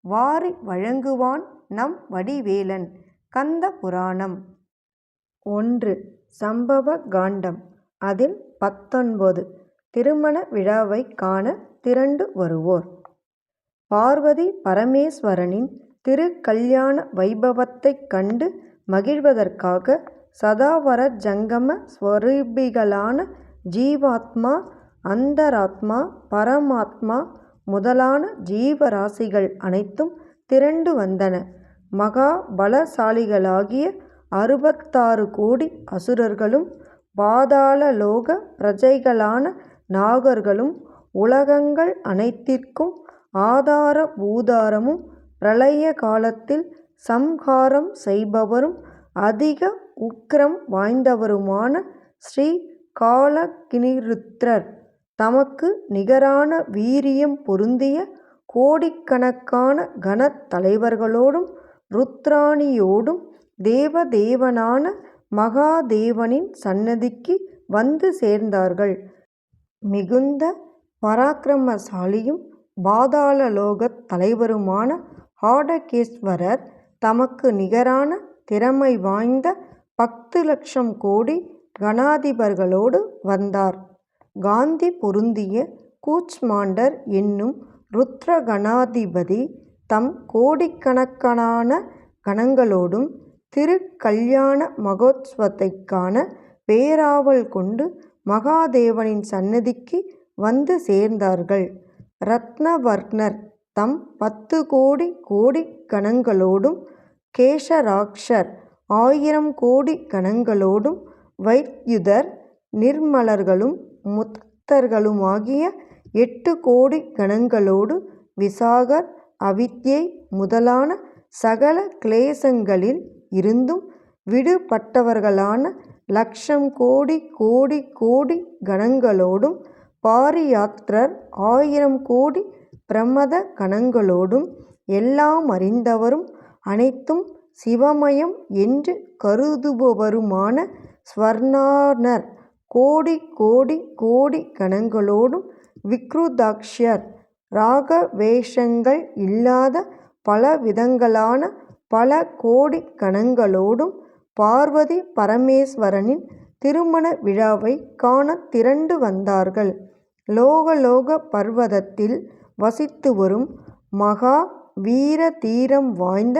வாரி வழங்குவான் நம் வடிவேலன். கந்த புராணம். ஒன்று. சம்பவ காண்டம். அதில் பத்தொன்பது. திருமண விழாவை காண திரண்டு வருவோர். பார்வதி பரமேஸ்வரனின் திருக்கல்யாண வைபவத்தைக் கண்டு மகிழ்வதற்காக சதாவர ஜங்கம ஸ்வரூபிகளான ஜீவாத்மா அந்தராத்மா பரமாத்மா முதலான ஜீவராசிகள் அனைத்தும் திரண்டு வந்தன. மகா பலசாலிகளாகிய அறுபத்தாறு கோடி அசுரர்களும் பாதாளலோக பிரஜைகளான நாகர்களும் உலகங்கள் அனைத்திற்கும் ஆதார பூதாரமும் பிரளய காலத்தில் சம்ஹாரம் செய்பவரும் அதிக உக்கிரம் வாய்ந்தவருமான ஸ்ரீ காலகினிருத்ரர். தமக்கு நிகரான வீரியம் பொருந்திய கோடிக்கணக்கான கணத்தலைவர்களோடும் ருத்ராணியோடும் தேவதேவனான மகாதேவனின் சன்னதிக்கு வந்து சேர்ந்தார்கள். மிகுந்த பராக்கிரமசாலியும் பாதாளலோகத் தலைவருமான ஹாடகேஸ்வரர் தமக்கு நிகரான திறமை வாய்ந்த பத்து லட்சம் கோடி கணாதிபர்களோடு வந்தார். காந்தி பொருந்திய கூச்மாண்டர் என்னும் ருத்ர கணாதிபதி தம் கோடிக்கணக்கான கணங்களோடும் திருக்கல்யாண மகோத்சவத்தைக்கான பேராவல் கொண்டு மகாதேவனின் சந்நிதிக்கு வந்து சேர்ந்தார்கள். ரத்னவர்ணர் தம் பத்து கோடி கோடி கணங்களோடும் கேஷராக்ஷர் ஆயிரம் கோடி கணங்களோடும் வைத்யுதர் நிர்மலர்களும் முக்தர்களுமாகிய எட்டு கோடி கணங்களோடு விசாகர் அவித்யை முதலான சகல கிளேசங்களில் இருந்தும் விடுபட்டவர்களான லட்சம் கோடி கோடி கோடி கணங்களோடும் பாரியாத்திரர் ஆயிரம் கோடி பிரமத கணங்களோடும் எல்லாம் அறிந்தவரும் அனைத்தும் சிவமயம் என்று கருதுபவருமான ஸ்வர்ணானர் கோடி கோடி கோடி கணங்களோடும் விக்ருதாக்ஷ்யர் ராக வேஷங்கள் இல்லாத பலவிதங்களான பல கோடி கணங்களோடும் பார்வதி பரமேஸ்வரனின் திருமண விழாவை காண திரண்டு வந்தார்கள். லோகலோக பர்வதத்தில் வசித்து வரும் மகா வீர தீரம் வாய்ந்த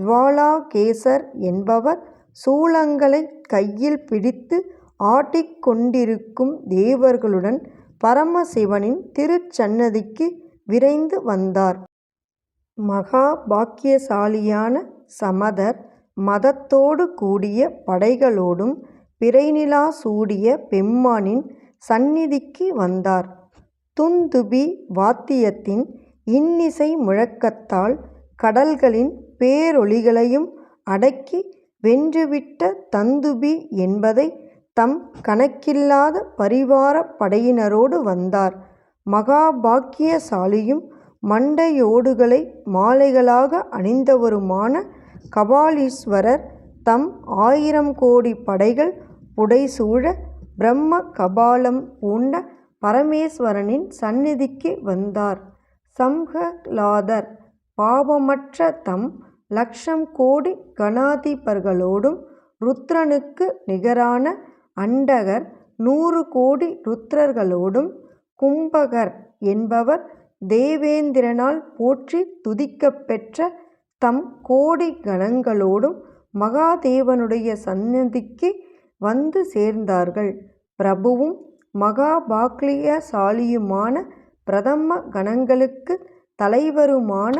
ஜுவாலாகேசர் என்பவர் சூளங்களை கையில் பிடித்து ஆட்டிக் கொண்டிருக்கும் தேவர்களுடன் பரமசிவனின் திருச்சன்னதிக்கு விரைந்து வந்தார். மகா பாக்கியசாலியான சமதர் மதத்தோடு கூடிய படைகளோடும் பிறைநிலா சூடிய பெம்மானின் சந்நிதிக்கு வந்தார். துந்துபி வாத்தியத்தின் இன்னிசை முழக்கத்தால் கடல்களின் பேரொலிகளையும் அடக்கி வென்றுவிட்ட தந்துபி என்பதை தம் கணக்கில்லாத பரிவாரப் படையினரோடு வந்தார். மகா பாக்கியசாலியும் மண்டையோடுகளை மாலைகளாக அணிந்தவருமான கபாலீஸ்வரர் தம் ஆயிரம் கோடி படைகள் புடைசூழ பிரம்ம கபாலம் பூண்ட பரமேஸ்வரனின் சந்நிதிக்கு வந்தார். சம்ஹலாதர் பாவமற்ற தம் லக்ஷம் கோடி கணாதிபர்களோடும் ருத்ரனுக்கு நிகரான அண்டகர் நூறு கோடி ருத்ரர்களோடும் கும்பகர் என்பவர் தேவேந்திரனால் போற்றி துதிக்கப் பெற்ற தம் கோடி கணங்களோடும் மகாதேவனுடைய சந்நிதிக்கு வந்து சேர்ந்தார்கள். பிரபுவும் மகாபாக்லியசாலியுமான பிரதம கணங்களுக்கு தலைவருமான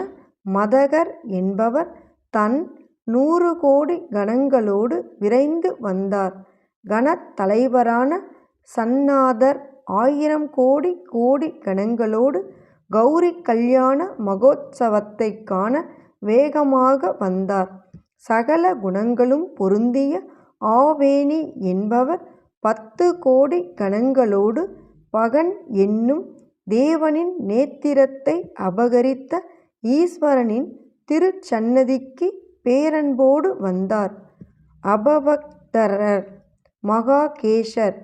மதகர் என்பவர் தன் நூறு கோடி கணங்களோடு விரைந்து வந்தார். கணத்தலைவரான சந்நாதர் ஆயிரம் கோடி கோடி கணங்களோடு கௌரி கல்யாண மகோத்சவத்தை காண வேகமாக வந்தார். சகல குணங்களும் பொருந்திய ஆவேனி என்பவர் பத்து கோடி கணங்களோடு பகன் என்னும் தேவனின் நேத்திரத்தை அபகரித்த ஈஸ்வரனின் திருச்சன்னதிக்கு பேரன்போடு வந்தார். அபவக்தரர் மகாகேஷர்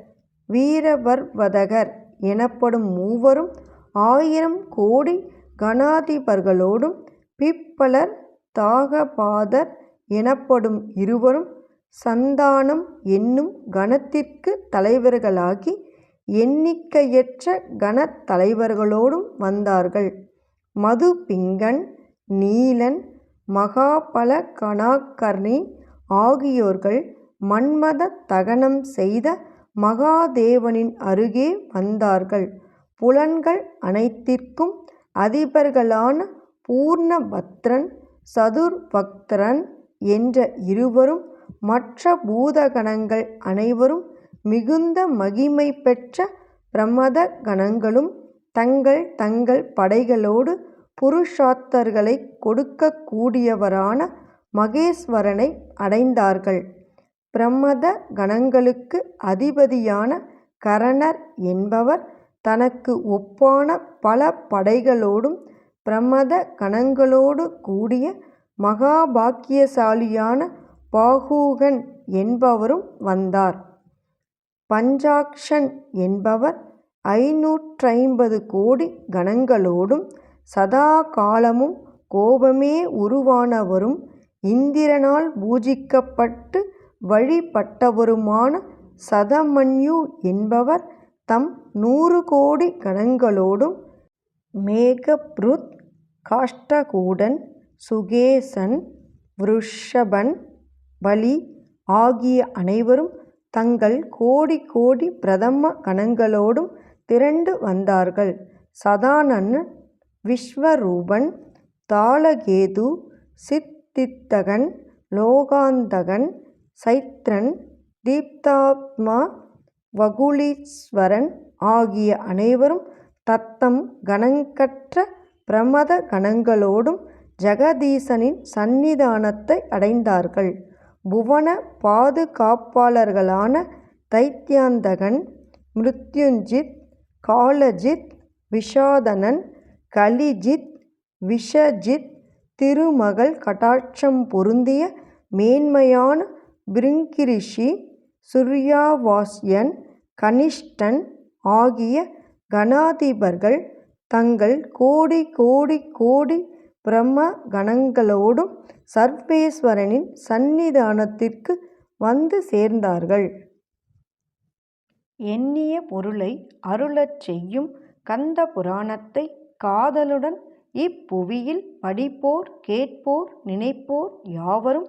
வீரபர்வதகர் எனப்படும் மூவரும் ஆயிரம் கோடி கணாதிபர்களோடும் பிப்பலர் தாகபாதர் எனப்படும் இருவரும் சந்தானம் என்னும் கணத்திற்கு தலைவர்களாகி எண்ணிக்கையற்ற கணத்தலைவர்களோடும் தலைவர்களோடும் வந்தார்கள். மதுபிங்கன் நீலன் மகாபலகணாகர்ணி ஆகியோர்கள் மன்மத தகனம் செய்த மகாதேவனின் அருகே வந்தார்கள். புலன்கள் அனைத்திற்கும் அதிபர்களான பூர்ணபத்ரன் சதுர்பக்தரன் என்ற இருவரும் மற்ற பூதகணங்கள் அனைவரும் மிகுந்த மகிமை பெற்ற பிரமத கணங்களும் தங்கள் தங்கள் படைகளோடு புருஷார்த்தங்களைக் கொடுக்கக்கூடியவரான மகேஸ்வரனை அடைந்தார்கள். பிரமத கணங்களுக்கு அதிபதியான கரணர் என்பவர் தனக்கு ஒப்பான பல படைகளோடும் பிரமத கணங்களோடு கூடிய மகாபாக்கியசாலியான பாகூகன் என்பவரும் வந்தார். பஞ்சாக்ஷன் என்பவர் ஐநூற்றைம்பது கோடி கணங்களோடும் சதா காலமும் கோபமே உருவானவரும் இந்திரனால் பூஜிக்கப்பட்டு வழிபட்டவருமான சதமன்யு என்பவர் தம் நூறு கோடி கணங்களோடும் மேகப்ருத் காஷ்டகூடன் சுகேசன் விருஷபன் பலி ஆகிய அனைவரும் தங்கள் கோடி கோடி பிரதம கணங்களோடும் திரண்டு வந்தார்கள். சதானன் விஸ்வரூபன் தாளகேது சித்தித்தகன் லோகாந்தகன் சைத்ரன் தீப்தாத்மா வகுளீஸ்வரன் ஆகிய அனைவரும் தத்தம் கணங்கற்ற பிரமத கணங்களோடும் ஜெகதீசனின் சந்நிதானத்தை அடைந்தார்கள். புவன பாதுகாப்பாளர்களான தைத்தியாந்தகன் மிருத்யுஞ்சித் காலஜித் விஷாதனன் கலிஜித் விஷஜித் திருமகள் கடாட்சம் பொருந்திய மேன்மையான பிருங்கிரிஷி சுர்யாவாஸ்யன் கனிஷ்டன் ஆகிய கணாதிபர்கள் தங்கள் கோடி கோடி கோடி பிரம்ம கணங்களோடும் சர்வேஸ்வரனின் சந்நிதானத்திற்கு வந்து சேர்ந்தார்கள். எண்ணிய பொருளை அருளச் செய்யும் கந்த புராணத்தைக் காதலுடன் இப்புவியில் படிப்போர் கேட்போர் நினைப்போர் யாவரும்